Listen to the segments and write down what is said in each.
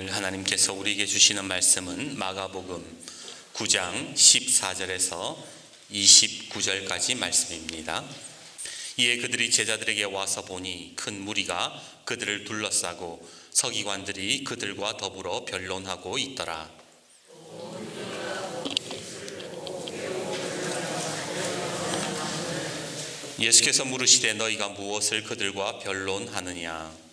오늘 하나님께서 우리에게 주시는 말씀은 마가복음 9장 14절에서 29절까지 말씀입니다. 이에 그들이 제자들에게 와서 보니 큰 무리가 그들을 둘러싸고 서기관들이 그들과 더불어 변론하고 있더라. 예수께서 물으시되 너희가 무엇을 그들과 변론하느냐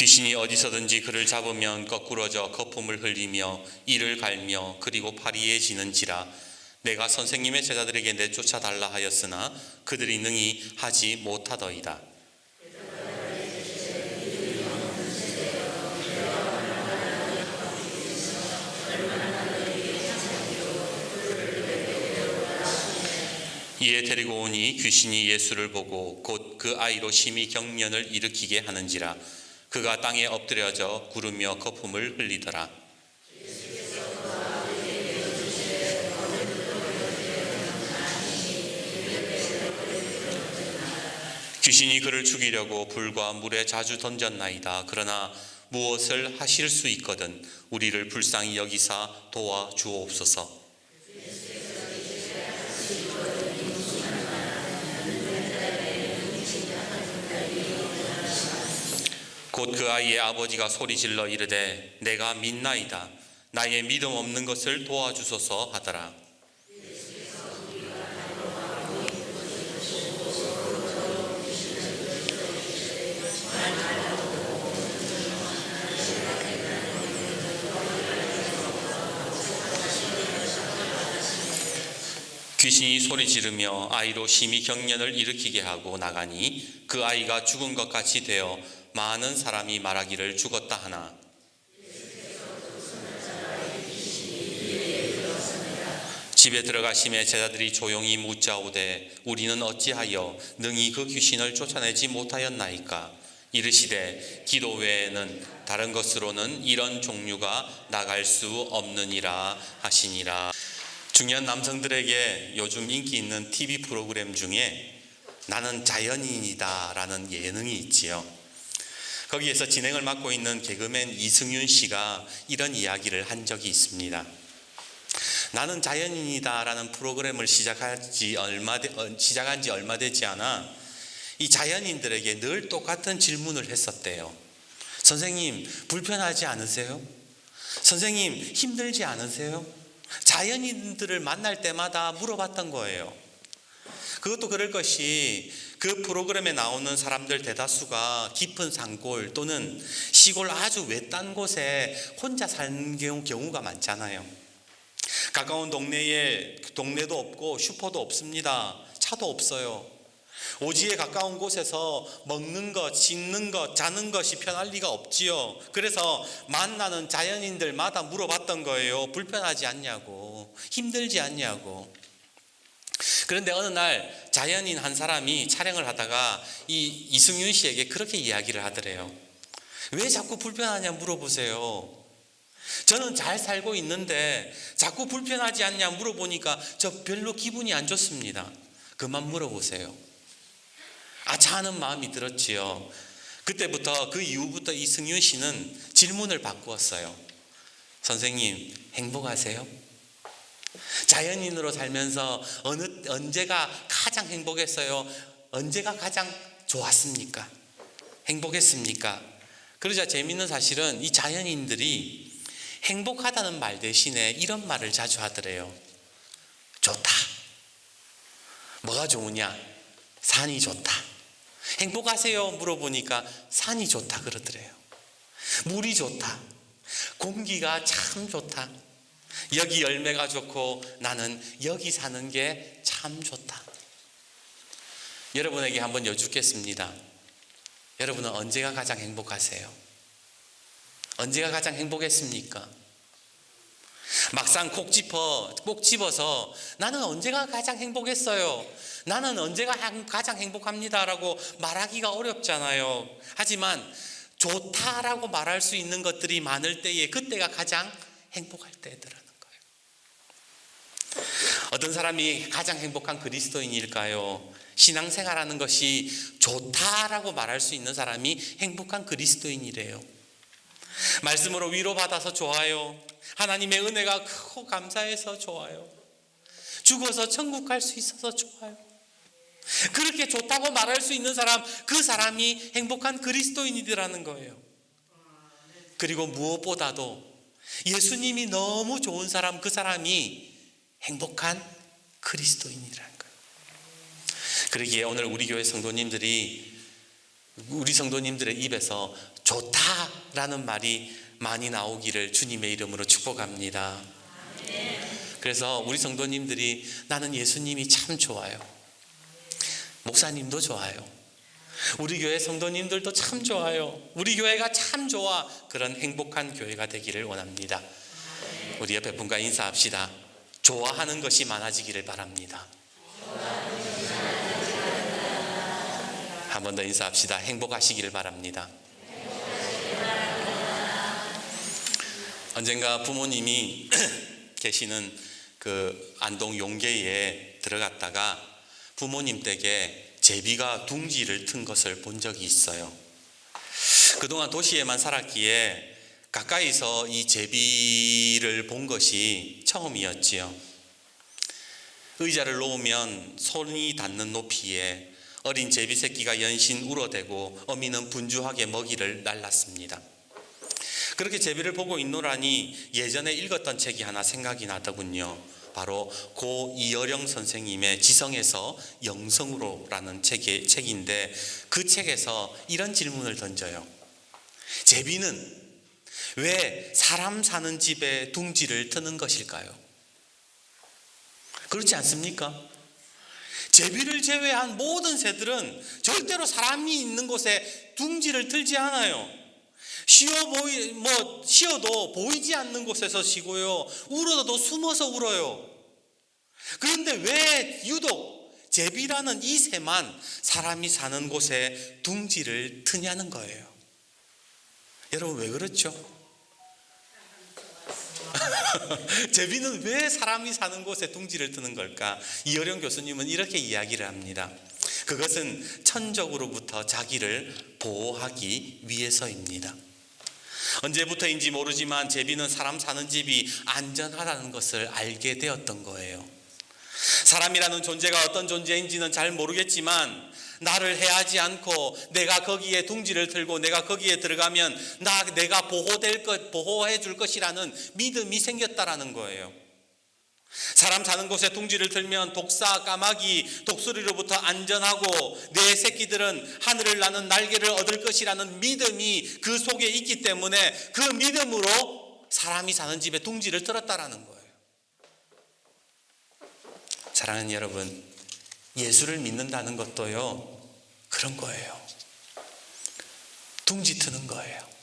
귀신이 어디서든지 그를 잡으면 거꾸러져 거품을 흘리며 이를 갈며 그리고 파리해지는지라 내가 선생님의 제자들에게 내쫓아 달라 하였으나 그들이 능히 하지 못하더이다. 이에 데리고 오니 귀신이 예수를 보고 곧 그 아이로 심히 경련을 일으키게 하는지라 그가 땅에 엎드려져 구르며 거품을 흘리더라. 귀신이 그를 죽이려고 불과 물에 자주 던졌나이다. 그러나 무엇을 하실 수 있거든 우리를 불쌍히 여기사 도와 주옵소서. 곧 그 아이의 아버지가 소리질러 이르되 내가 믿나이다. 나의 믿음 없는 것을 도와주소서 하더라. 귀신이 소리 지르며 아이로 심히 경련을 일으키게 하고 나가니 그 아이가 죽은 것 같이 되어 많은 사람이 말하기를 죽었다 하나. 집에 들어가심에 제자들이 조용히 묻자오되 우리는 어찌하여 능히 그 귀신을 쫓아내지 못하였나이까? 이르시되 기도 외에는 다른 것으로는 이런 종류가 나갈 수 없느니라 하시니라. 중요한 남성들에게 요즘 인기 있는 TV 프로그램 중에 나는 자연인이다라는 예능이 있지요. 거기에서 진행을 맡고 있는 개그맨 이승윤 씨가 이런 이야기를 한 적이 있습니다. 나는 자연인이다라는 프로그램을 시작하지 얼마 되, 어, 시작한 지 얼마 되지 않아 이 자연인들에게 늘 똑같은 질문을 했었대요. 선생님 불편하지 않으세요? 선생님 힘들지 않으세요? 자연인들을 만날 때마다 물어봤던 거예요. 그것도 그럴 것이 그 프로그램에 나오는 사람들 대다수가 깊은 산골 또는 시골 아주 외딴 곳에 혼자 사는 경우가 많잖아요. 가까운 동네에 동네도 없고 슈퍼도 없습니다. 차도 없어요. 오지에 가까운 곳에서 먹는 것, 씻는 것, 자는 것이 편할 리가 없지요. 그래서 만나는 자연인들마다 물어봤던 거예요. 불편하지 않냐고, 힘들지 않냐고. 그런데 어느 날 자연인 한 사람이 촬영을 하다가 이 이승윤 씨에게 그렇게 이야기를 하더래요. 왜 자꾸 불편하냐 물어보세요. 저는 잘 살고 있는데 자꾸 불편하지 않냐 물어보니까 저 별로 기분이 안 좋습니다. 그만 물어보세요. 아차 하는 마음이 들었지요. 그때부터 그 이후부터 이승윤 씨는 질문을 바꾸었어요. 선생님, 행복하세요? 자연인으로 살면서 어느 언제가 가장 행복했어요? 언제가 가장 좋았습니까? 행복했습니까? 그러자 재밌는 사실은 이 자연인들이 행복하다는 말 대신에 이런 말을 자주 하더래요. 좋다. 뭐가 좋으냐? 산이 좋다. 행복하세요? 물어보니까 산이 좋다 그러더래요. 물이 좋다. 공기가 참 좋다. 여기 열매가 좋고 나는 여기 사는 게 참 좋다. 여러분에게 한번 여쭙겠습니다. 여러분은 언제가 가장 행복하세요? 언제가 가장 행복했습니까? 막상 콕 집어, 꼭 집어서 나는 언제가 가장 행복했어요? 나는 언제가 가장 행복합니다라고 말하기가 어렵잖아요. 하지만 좋다라고 말할 수 있는 것들이 많을 때에 그때가 가장 행복할 때더라는 거예요. 어떤 사람이 가장 행복한 그리스도인일까요? 신앙생활하는 것이 좋다라고 말할 수 있는 사람이 행복한 그리스도인이래요. 말씀으로 위로받아서 좋아요. 하나님의 은혜가 크고 감사해서 좋아요. 죽어서 천국 갈 수 있어서 좋아요. 그렇게 좋다고 말할 수 있는 사람, 그 사람이 행복한 그리스도인이라는 거예요. 그리고 무엇보다도 예수님이 너무 좋은 사람, 그 사람이 행복한 그리스도인이라는 거예요. 그러기에 오늘 우리 교회 성도님들이 우리 성도님들의 입에서 좋다라는 말이 많이 나오기를 주님의 이름으로 축복합니다. 그래서 우리 성도님들이 나는 예수님이 참 좋아요. 목사님도 좋아요. 우리 교회 성도님들도 참 좋아요. 우리 교회가 참 좋아. 그런 행복한 교회가 되기를 원합니다. 우리 옆에 분과 인사합시다. 좋아하는 것이 많아지기를 바랍니다. 한 번 더 인사합시다. 행복하시기를 바랍니다. 언젠가 부모님이 계시는 그 안동 용계에 들어갔다가 부모님 댁에 제비가 둥지를 튼 것을 본 적이 있어요. 그동안 도시에만 살았기에 가까이서 이 제비를 본 것이 처음이었지요. 의자를 놓으면 손이 닿는 높이에 어린 제비 새끼가 연신 울어대고 어미는 분주하게 먹이를 날랐습니다. 그렇게 제비를 보고 있노라니 예전에 읽었던 책이 하나 생각이 나더군요. 바로 고 이어령 선생님의 지성에서 영성으로라는 책의 책인데 그 책에서 이런 질문을 던져요. 제비는 왜 사람 사는 집에 둥지를 트는 것일까요? 그렇지 않습니까? 제비를 제외한 모든 새들은 절대로 사람이 있는 곳에 둥지를 틀지 않아요. 쉬어 보이 뭐 쉬어도 보이지 않는 곳에서 쉬고요. 울어도 숨어서 울어요. 그런데 왜 유독 제비라는 이 새만 사람이 사는 곳에 둥지를 트냐는 거예요. 여러분 왜 그렇죠? 제비는 왜 사람이 사는 곳에 둥지를 트는 걸까? 이어령 교수님은 이렇게 이야기를 합니다. 그것은 천적으로부터 자기를 보호하기 위해서입니다. 언제부터인지 모르지만 제비는 사람 사는 집이 안전하다는 것을 알게 되었던 거예요. 사람이라는 존재가 어떤 존재인지는 잘 모르겠지만 나를 해하지 않고 내가 거기에 둥지를 틀고 내가 거기에 들어가면 나 내가 보호될 것 보호해 줄 것이라는 믿음이 생겼다라는 거예요. 사람 사는 곳에 둥지를 틀면 독사, 까마귀, 독수리로부터 안전하고 내 새끼들은 하늘을 나는 날개를 얻을 것이라는 믿음이 그 속에 있기 때문에 그 믿음으로 사람이 사는 집에 둥지를 틀었다라는 거예요. 사랑하는 여러분, 예수를 믿는다는 것도요, 그런 거예요. 둥지 트는 거예요.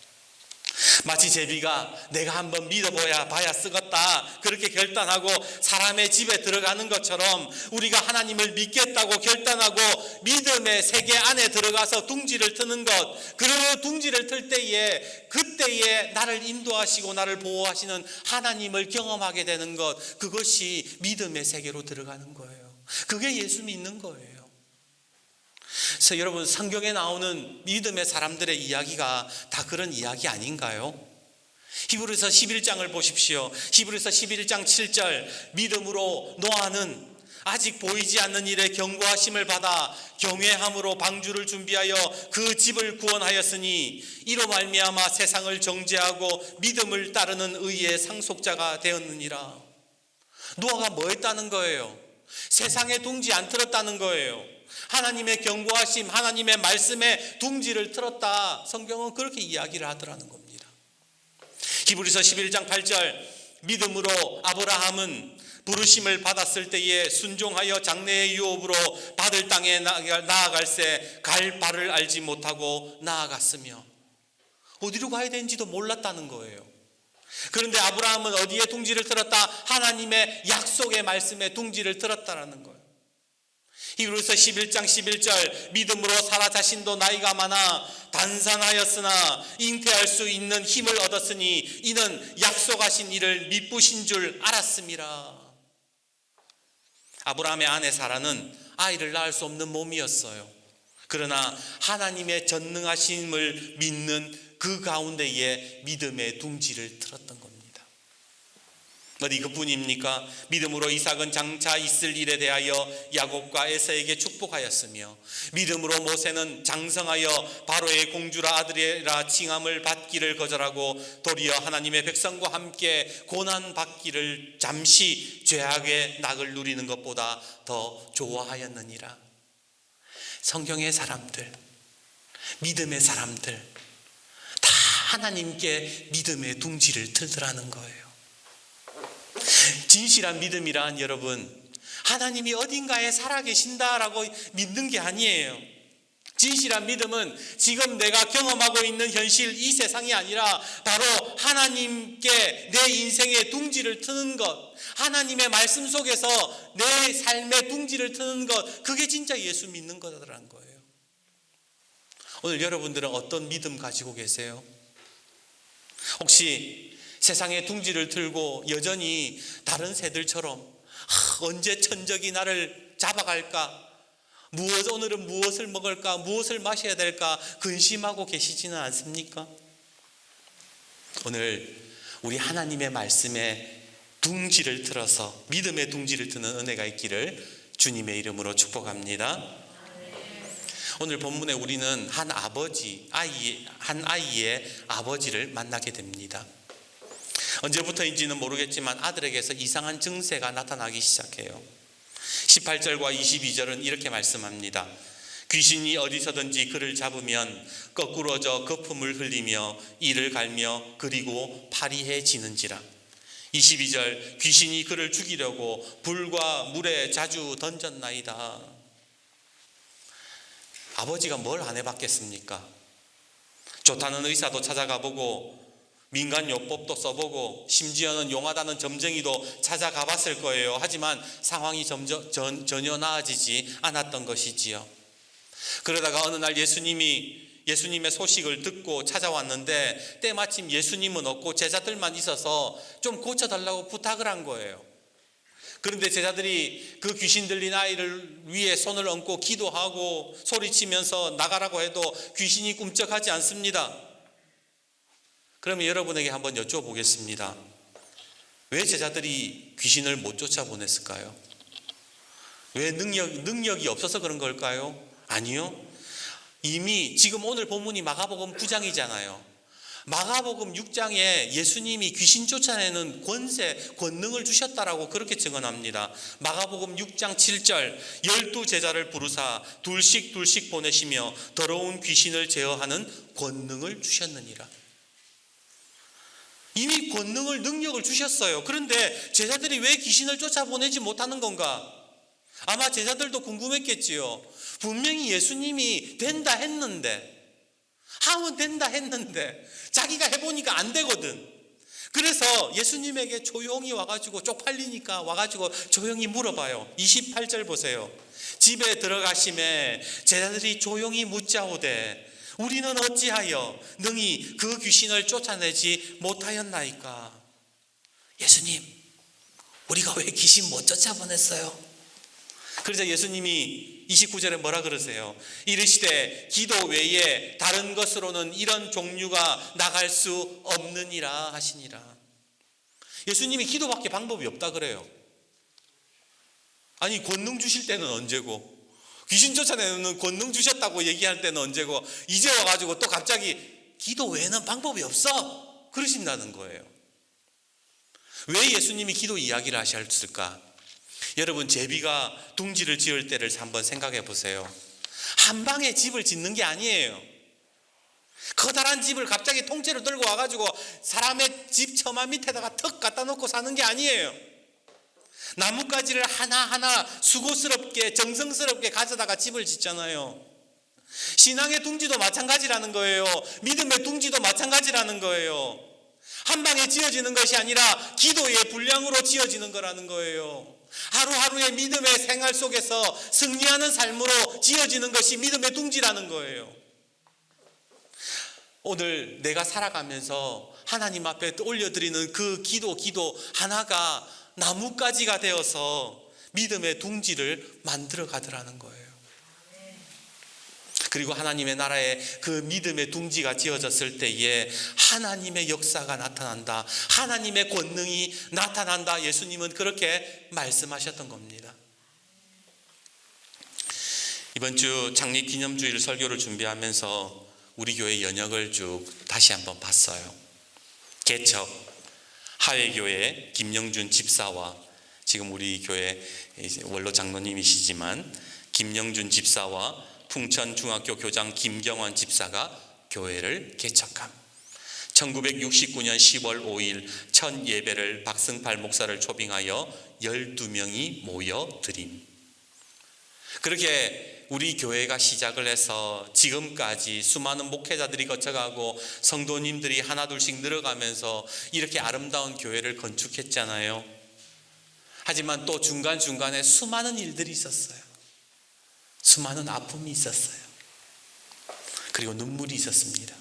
마치 제비가 내가 한번 믿어봐야 봐야 쓰겠다 그렇게 결단하고 사람의 집에 들어가는 것처럼 우리가 하나님을 믿겠다고 결단하고 믿음의 세계 안에 들어가서 둥지를 트는 것 그리고 둥지를 틀 때에 그때에 나를 인도하시고 나를 보호하시는 하나님을 경험하게 되는 것 그것이 믿음의 세계로 들어가는 거예요. 그게 예수 믿는 거예요. 그래서 여러분 성경에 나오는 믿음의 사람들의 이야기가 다 그런 이야기 아닌가요? 히브리서 11장을 보십시오. 히브리서 11장 7절 믿음으로 노아는 아직 보이지 않는 일에 경고하심을 받아 경외함으로 방주를 준비하여 그 집을 구원하였으니 이로 말미암아 세상을 정죄하고 믿음을 따르는 의의 상속자가 되었느니라. 노아가 뭐 했다는 거예요? 세상에 둥지 안 틀었다는 거예요. 하나님의 경고하심, 하나님의 말씀에 둥지를 틀었다. 성경은 그렇게 이야기를 하더라는 겁니다. 히브리서 11장 8절 믿음으로 아브라함은 부르심을 받았을 때에 순종하여 장래의 유업으로 받을 땅에 나아갈새 갈 바를 알지 못하고 나아갔으며 어디로 가야 되는지도 몰랐다는 거예요. 그런데 아브라함은 어디에 둥지를 틀었다? 하나님의 약속의 말씀에 둥지를 틀었다라는 거예요. 히브리서 11장 11절 믿음으로 사라 자신도 나이가 많아 단산하였으나 잉태할 수 있는 힘을 얻었으니 이는 약속하신 이를 미쁘신 줄 알았음이라. 아브라함의 아내 사라는 아이를 낳을 수 없는 몸이었어요. 그러나 하나님의 전능하심을 믿는 그 가운데에 믿음의 둥지를 틀었던. 어디 그뿐입니까? 믿음으로 이삭은 장차 있을 일에 대하여 야곱과 에서에게 축복하였으며 믿음으로 모세는 장성하여 바로의 공주라 아들이라 칭함을 받기를 거절하고 도리어 하나님의 백성과 함께 고난 받기를 잠시 죄악의 낙을 누리는 것보다 더 좋아하였느니라. 성경의 사람들, 믿음의 사람들 다 하나님께 믿음의 둥지를 틀더라는 거예요. 진실한 믿음이란 여러분 하나님이 어딘가에 살아계신다라고 믿는 게 아니에요. 진실한 믿음은 지금 내가 경험하고 있는 현실 이 세상이 아니라 바로 하나님께 내 인생의 둥지를 트는 것, 하나님의 말씀 속에서 내 삶의 둥지를 트는 것, 그게 진짜 예수 믿는 거라는 거예요. 오늘 여러분들은 어떤 믿음 가지고 계세요? 혹시 세상의 둥지를 틀고 여전히 다른 새들처럼 아, 언제 천적이 나를 잡아갈까? 무엇 오늘은 무엇을 먹을까? 무엇을 마셔야 될까? 근심하고 계시지는 않습니까? 오늘 우리 하나님의 말씀에 둥지를 틀어서 믿음의 둥지를 트는 은혜가 있기를 주님의 이름으로 축복합니다. 오늘 본문에 우리는 한 아버지, 아이, 한 아이의 아버지를 만나게 됩니다. 언제부터인지는 모르겠지만 아들에게서 이상한 증세가 나타나기 시작해요. 18절과 22절은 이렇게 말씀합니다. 귀신이 어디서든지 그를 잡으면 거꾸러져 거품을 흘리며 이를 갈며 그리고 파리해지는지라. 22절 귀신이 그를 죽이려고 불과 물에 자주 던졌나이다. 아버지가 뭘 안 해봤겠습니까? 좋다는 의사도 찾아가 보고 민간 요법도 써보고 심지어는 용하다는 점쟁이도 찾아가 봤을 거예요. 하지만 상황이 점점, 전, 전혀 나아지지 않았던 것이지요. 그러다가 어느 날 예수님이 예수님의 소식을 듣고 찾아왔는데 때마침 예수님은 없고 제자들만 있어서 좀 고쳐달라고 부탁을 한 거예요. 그런데 제자들이 그 귀신 들린 아이를 위해 손을 얹고 기도하고 소리치면서 나가라고 해도 귀신이 꿈쩍하지 않습니다. 그러면 여러분에게 한번 여쭤보겠습니다. 왜 제자들이 귀신을 못 쫓아보냈을까요? 왜 능력, 능력이 없어서 그런 걸까요? 아니요. 이미 지금 오늘 본문이 마가복음 9장이잖아요. 마가복음 6장에 예수님이 귀신 쫓아내는 권세, 권능을 주셨다라고 그렇게 증언합니다. 마가복음 6장 7절, 열두 제자를 부르사 둘씩 둘씩 보내시며 더러운 귀신을 제어하는 권능을 주셨느니라. 이미 권능을 능력을 주셨어요. 그런데 제자들이 왜 귀신을 쫓아보내지 못하는 건가? 아마 제자들도 궁금했겠지요. 분명히 예수님이 된다 했는데 하면 된다 했는데 자기가 해보니까 안 되거든. 그래서 예수님에게 조용히 와가지고 쪽팔리니까 와가지고 조용히 물어봐요. 28절 보세요. 집에 들어가심에 제자들이 조용히 묻자오되 우리는 어찌하여 능히 그 귀신을 쫓아내지 못하였나이까? 예수님, 우리가 왜 귀신 못 쫓아보냈어요? 그래서 예수님이 29절에 뭐라 그러세요? 이르시되 기도 외에 다른 것으로는 이런 종류가 나갈 수 없느니라 하시니라. 예수님이 기도밖에 방법이 없다 그래요. 아니 권능 주실 때는 언제고 귀신 쫓아내는 권능 주셨다고 얘기할 때는 언제고 이제 와가지고 또 갑자기 기도 외에는 방법이 없어 그러신다는 거예요. 왜 예수님이 기도 이야기를 하셨을까? 여러분 제비가 둥지를 지을 때를 한번 생각해 보세요. 한 방에 집을 짓는 게 아니에요. 커다란 집을 갑자기 통째로 들고 와가지고 사람의 집 처마 밑에다가 턱 갖다 놓고 사는 게 아니에요. 나뭇가지를 하나하나 수고스럽게 정성스럽게 가져다가 집을 짓잖아요. 신앙의 둥지도 마찬가지라는 거예요. 믿음의 둥지도 마찬가지라는 거예요. 한 방에 지어지는 것이 아니라 기도의 분량으로 지어지는 거라는 거예요. 하루하루의 믿음의 생활 속에서 승리하는 삶으로 지어지는 것이 믿음의 둥지라는 거예요. 오늘 내가 살아가면서 하나님 앞에 올려드리는 그 기도, 기도 하나가 나뭇가지가 되어서 믿음의 둥지를 만들어 가더라는 거예요. 그리고 하나님의 나라에 그 믿음의 둥지가 지어졌을 때에 하나님의 역사가 나타난다. 하나님의 권능이 나타난다. 예수님은 그렇게 말씀하셨던 겁니다. 이번 주 창립 기념주일 설교를 준비하면서 우리 교회 연역을 쭉 다시 한번 봤어요. 개척 하회교회 김영준 집사와 지금 우리 교회 원로 장로님이시지만 김영준 집사와 풍천 중학교 교장 김경환 집사가 교회를 개척함. 1969년 10월 5일 첫 예배를 박승팔 목사를 초빙하여 12명이 모여 드림. 그렇게 우리 교회가 시작을 해서 지금까지 수많은 목회자들이 거쳐가고 성도님들이 하나둘씩 늘어가면서 이렇게 아름다운 교회를 건축했잖아요. 하지만 또 중간중간에 수많은 일들이 있었어요. 수많은 아픔이 있었어요. 그리고 눈물이 있었습니다.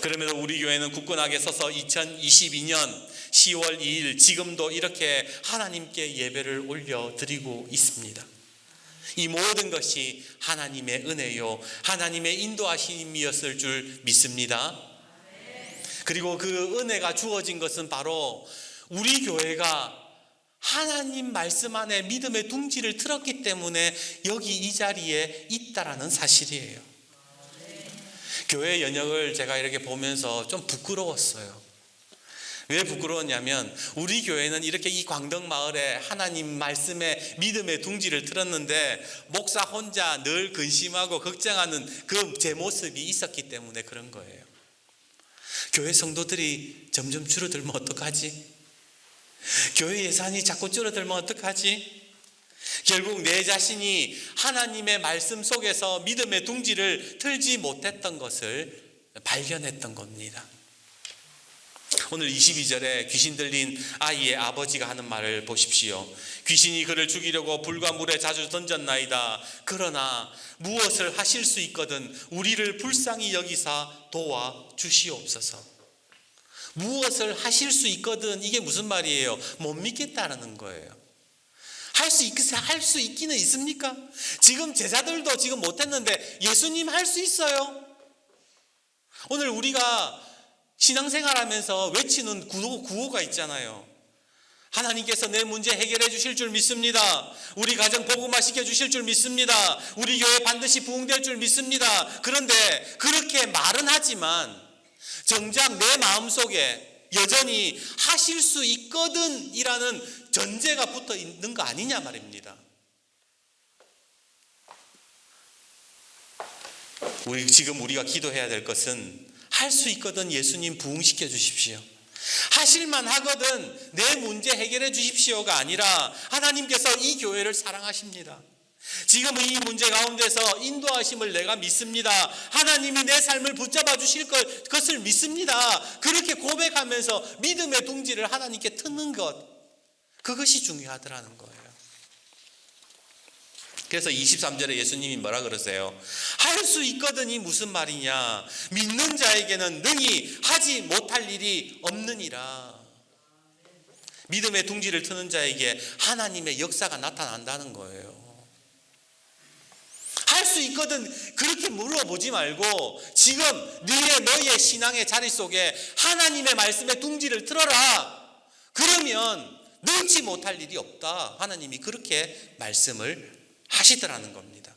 그럼에도 우리 교회는 굳건하게 서서 2022년 10월 2일 지금도 이렇게 하나님께 예배를 올려드리고 있습니다. 이 모든 것이 하나님의 은혜요, 하나님의 인도하심이었을 줄 믿습니다. 그리고 그 은혜가 주어진 것은 바로 우리 교회가 하나님 말씀 안에 믿음의 둥지를 틀었기 때문에 여기 이 자리에 있다라는 사실이에요. 교회 연역을 제가 이렇게 보면서 좀 부끄러웠어요. 왜 부끄러웠냐면 우리 교회는 이렇게 이 광덕 마을에 하나님 말씀에 믿음의 둥지를 틀었는데 목사 혼자 늘 근심하고 걱정하는 그 제 모습이 있었기 때문에 그런 거예요. 교회 성도들이 점점 줄어들면 어떡하지? 교회 예산이 자꾸 줄어들면 어떡하지? 결국 내 자신이 하나님의 말씀 속에서 믿음의 둥지를 틀지 못했던 것을 발견했던 겁니다. 오늘 22절에 귀신 들린 아이의 아버지가 하는 말을 보십시오. 귀신이 그를 죽이려고 불과 물에 자주 던졌나이다. 그러나 무엇을 하실 수 있거든 우리를 불쌍히 여기사 도와 주시옵소서. 무엇을 하실 수 있거든 이게 무슨 말이에요? 못 믿겠다는 거예요. 할 수 있, 할수 있기는 있습니까? 지금 제자들도 지금 못했는데 예수님 할 수 있어요. 오늘 우리가 신앙생활 하면서 외치는 구호, 구호가 있잖아요. 하나님께서 내 문제 해결해 주실 줄 믿습니다. 우리 가정 복음화 시켜 주실 줄 믿습니다. 우리 교회 반드시 부흥될 줄 믿습니다. 그런데 그렇게 말은 하지만 정작 내 마음속에 여전히 하실 수 있거든 이라는 전제가 붙어 있는 거 아니냐 말입니다. 우리 지금 우리가 기도해야 될 것은 할 수 있거든 예수님 부흥시켜 주십시오. 하실만 하거든 내 문제 해결해 주십시오가 아니라 하나님께서 이 교회를 사랑하십니다. 지금 이 문제 가운데서 인도하심을 내가 믿습니다. 하나님이 내 삶을 붙잡아 주실 것, 것을 믿습니다. 그렇게 고백하면서 믿음의 둥지를 하나님께 트는 것, 그것이 중요하더라는 거예요. 그래서 23절에 예수님이 뭐라 그러세요? 할 수 있거든이 무슨 말이냐? 믿는 자에게는 능히 하지 못할 일이 없느니라. 믿음의 둥지를 트는 자에게 하나님의 역사가 나타난다는 거예요. 할 수 있거든 그렇게 물어보지 말고 지금 너의 너의 신앙의 자리 속에 하나님의 말씀의 둥지를 틀어라. 그러면 능치 못할 일이 없다. 하나님이 그렇게 말씀을 하시더라는 겁니다.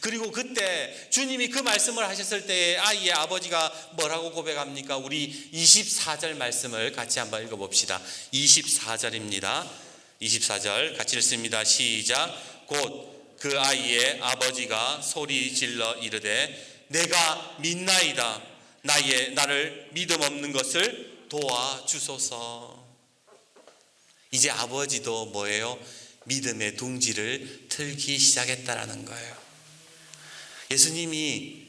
그리고 그때 주님이 그 말씀을 하셨을 때 아이의 아버지가 뭐라고 고백합니까? 우리 24절 말씀을 같이 한번 읽어봅시다. 24절입니다. 24절 같이 읽습니다. 시작. 곧 그 아이의 아버지가 소리 질러 이르되 내가 믿나이다. 나의 나를 믿음 없는 것을 도와주소서. 이제 아버지도 뭐예요? 믿음의 둥지를 틀기 시작했다라는 거예요. 예수님이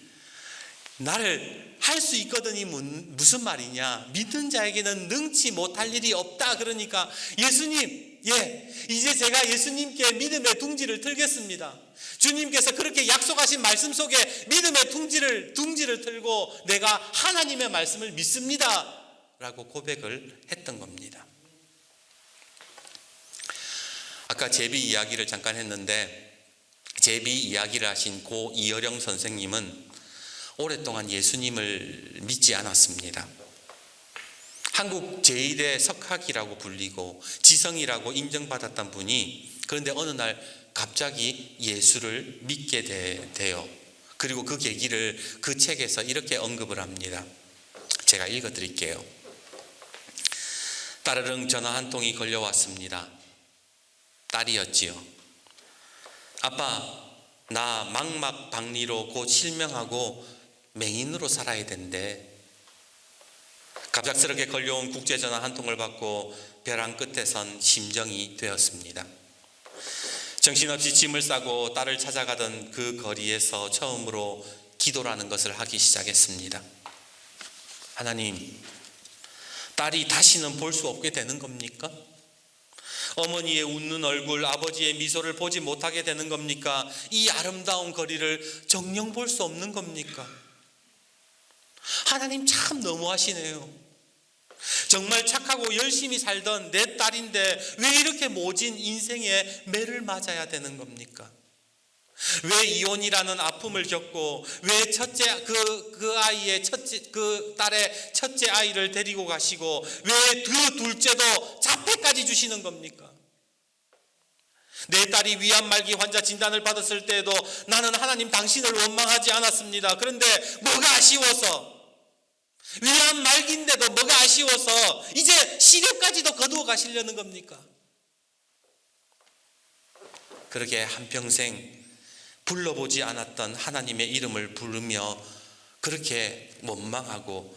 나를 할 수 있거든이 무슨 말이냐? 믿는 자에게는 능치 못할 일이 없다. 그러니까 예수님, 예, 이제 제가 예수님께 믿음의 둥지를 틀겠습니다. 주님께서 그렇게 약속하신 말씀 속에 믿음의 둥지를 둥지를 틀고 내가 하나님의 말씀을 믿습니다. 라고 고백을 했던 겁니다. 아까 제비 이야기를 잠깐 했는데 제비 이야기를 하신 고 이어령 선생님은 오랫동안 예수님을 믿지 않았습니다. 한국 제1의 석학이라고 불리고 지성이라고 인정받았던 분이 그런데 어느 날 갑자기 예수를 믿게 되, 돼요. 그리고 그 계기를 그 책에서 이렇게 언급을 합니다. 제가 읽어 드릴게요. 따르릉 전화 한 통이 걸려왔습니다. 딸이었지요. 아빠, 나 망막 박리로 곧 실명하고 맹인으로 살아야 된대. 갑작스럽게 걸려온 국제전화 한 통을 받고 벼랑 끝에 선 심정이 되었습니다. 정신없이 짐을 싸고 딸을 찾아가던 그 거리에서 처음으로 기도라는 것을 하기 시작했습니다. 하나님, 딸이 다시는 볼 수 없게 되는 겁니까? 어머니의 웃는 얼굴, 아버지의 미소를 보지 못하게 되는 겁니까? 이 아름다운 거리를 정녕 볼 수 없는 겁니까? 하나님 참 너무하시네요. 정말 착하고 열심히 살던 내 딸인데 왜 이렇게 모진 인생의 매를 맞아야 되는 겁니까? 왜 이혼이라는 아픔을 겪고 왜 첫째 그, 그 아이의 첫째 그 딸의 첫째 아이를 데리고 가시고 왜 그 둘째도 자폐까지 주시는 겁니까? 내 딸이 위암 말기 환자 진단을 받았을 때에도 나는 하나님 당신을 원망하지 않았습니다. 그런데 뭐가 아쉬워서 위암 말기인데도 뭐가 아쉬워서 이제 시력까지도 거두어 가시려는 겁니까? 그렇게 한평생 불러보지 않았던 하나님의 이름을 부르며 그렇게 원망하고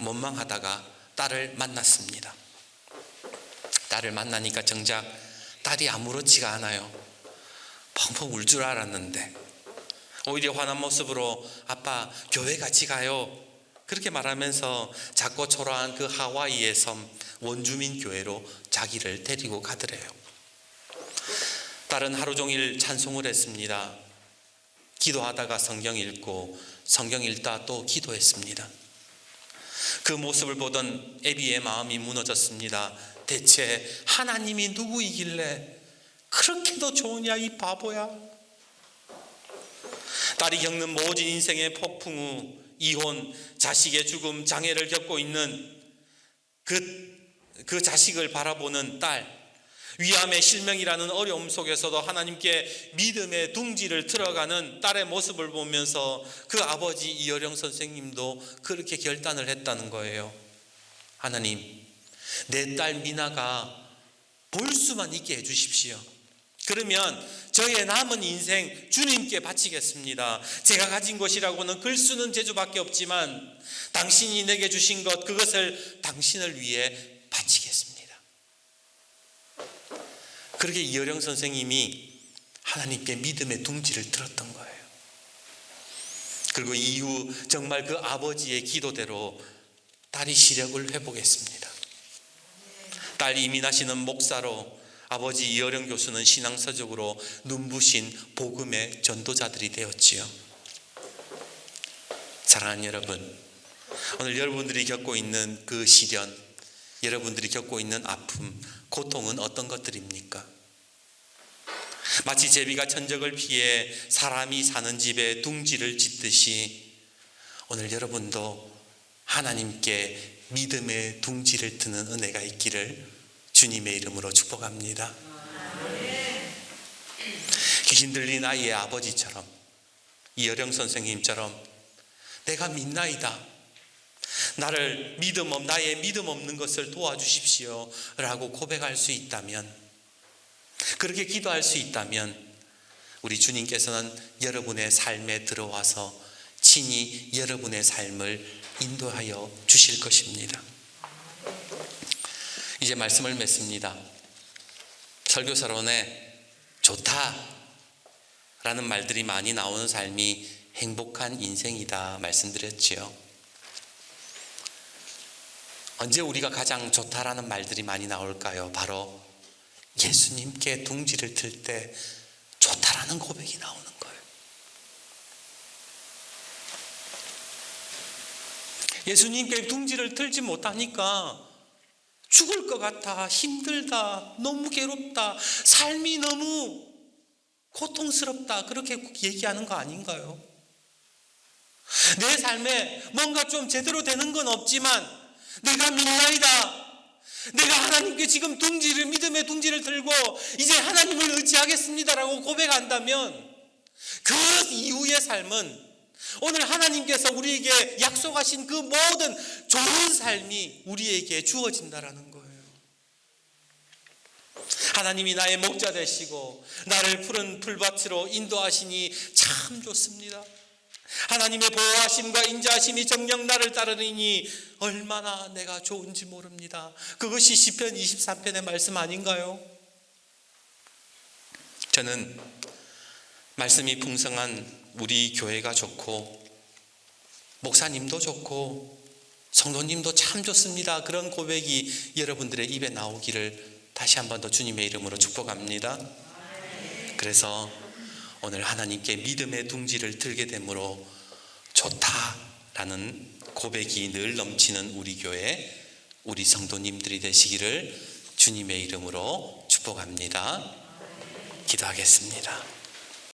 원망하다가 딸을 만났습니다. 딸을 만나니까 정작 딸이 아무렇지가 않아요. 펑펑 울 줄 알았는데 오히려 화난 모습으로 아빠 교회 같이 가요. 그렇게 말하면서 작고 초라한 그 하와이의 섬 원주민 교회로 자기를 데리고 가더래요. 딸은 하루 종일 찬송을 했습니다. 기도하다가 성경 읽고 성경 읽다 또 기도했습니다. 그 모습을 보던 애비의 마음이 무너졌습니다. 대체 하나님이 누구이길래 그렇게도 좋으냐 이 바보야. 딸이 겪는 모진 인생의 폭풍 후 이혼, 자식의 죽음, 장애를 겪고 있는 그, 그 자식을 바라보는 딸, 위암의 실명이라는 어려움 속에서도 하나님께 믿음의 둥지를 틀어가는 딸의 모습을 보면서 그 아버지 이여령 선생님도 그렇게 결단을 했다는 거예요. 하나님, 내 딸 미나가 볼 수만 있게 해주십시오. 그러면 저의 남은 인생 주님께 바치겠습니다. 제가 가진 것이라고는 글 쓰는 재주밖에 없지만 당신이 내게 주신 것 그것을 당신을 위해 바치겠습니다. 그렇게 이여령 선생님이 하나님께 믿음의 둥지를 들었던 거예요. 그리고 이후 정말 그 아버지의 기도대로 딸이 시력을 회복했습니다. 딸 이민하시는 목사로 아버지 이어령 교수는 신앙서적으로 눈부신 복음의 전도자들이 되었지요. 사랑하는 여러분, 오늘 여러분들이 겪고 있는 그 시련, 여러분들이 겪고 있는 아픔, 고통은 어떤 것들입니까? 마치 제비가 천적을 피해 사람이 사는 집에 둥지를 짓듯이 오늘 여러분도 하나님께 믿음의 둥지를 트는 은혜가 있기를 주님의 이름으로 축복합니다. 귀신 들린 아이의 아버지처럼 이여령 선생님처럼 내가 믿나이다. 나를 믿음 없 나의 믿음 없는 것을 도와주십시오라고 고백할 수 있다면 그렇게 기도할 수 있다면 우리 주님께서는 여러분의 삶에 들어와서 친히 여러분의 삶을 인도하여 주실 것입니다. 이제 말씀을 맺습니다. 설교서론에 좋다 라는 말들이 많이 나오는 삶이 행복한 인생이다 말씀드렸지요. 언제 우리가 가장 좋다라는 말들이 많이 나올까요? 바로 예수님께 둥지를 틀때 좋다라는 고백이 나오는 거예요. 예수님께 둥지를 틀지 못하니까 죽을 것 같아. 힘들다. 너무 괴롭다. 삶이 너무 고통스럽다. 그렇게 얘기하는 거 아닌가요? 내 삶에 뭔가 좀 제대로 되는 건 없지만 내가 믿나이다. 내가 하나님께 지금 둥지를 믿음의 둥지를 들고 이제 하나님을 의지하겠습니다라고 고백한다면 그 이후의 삶은 오늘 하나님께서 우리에게 약속하신 그 모든 좋은 삶이 우리에게 주어진다라는 거예요. 하나님이 나의 목자 되시고 나를 푸른 풀밭으로 인도하시니 참 좋습니다. 하나님의 보호하심과 인자하심이 정녕 나를 따르니 얼마나 내가 좋은지 모릅니다. 그것이 시편 23편의 말씀 아닌가요? 저는 말씀이 풍성한 우리 교회가 좋고 목사님도 좋고 성도님도 참 좋습니다. 그런 고백이 여러분들의 입에 나오기를 다시 한 번 더 주님의 이름으로 축복합니다. 그래서 오늘 하나님께 믿음의 둥지를 들게 되므로 좋다라는 고백이 늘 넘치는 우리 교회 우리 성도님들이 되시기를 주님의 이름으로 축복합니다. 기도하겠습니다.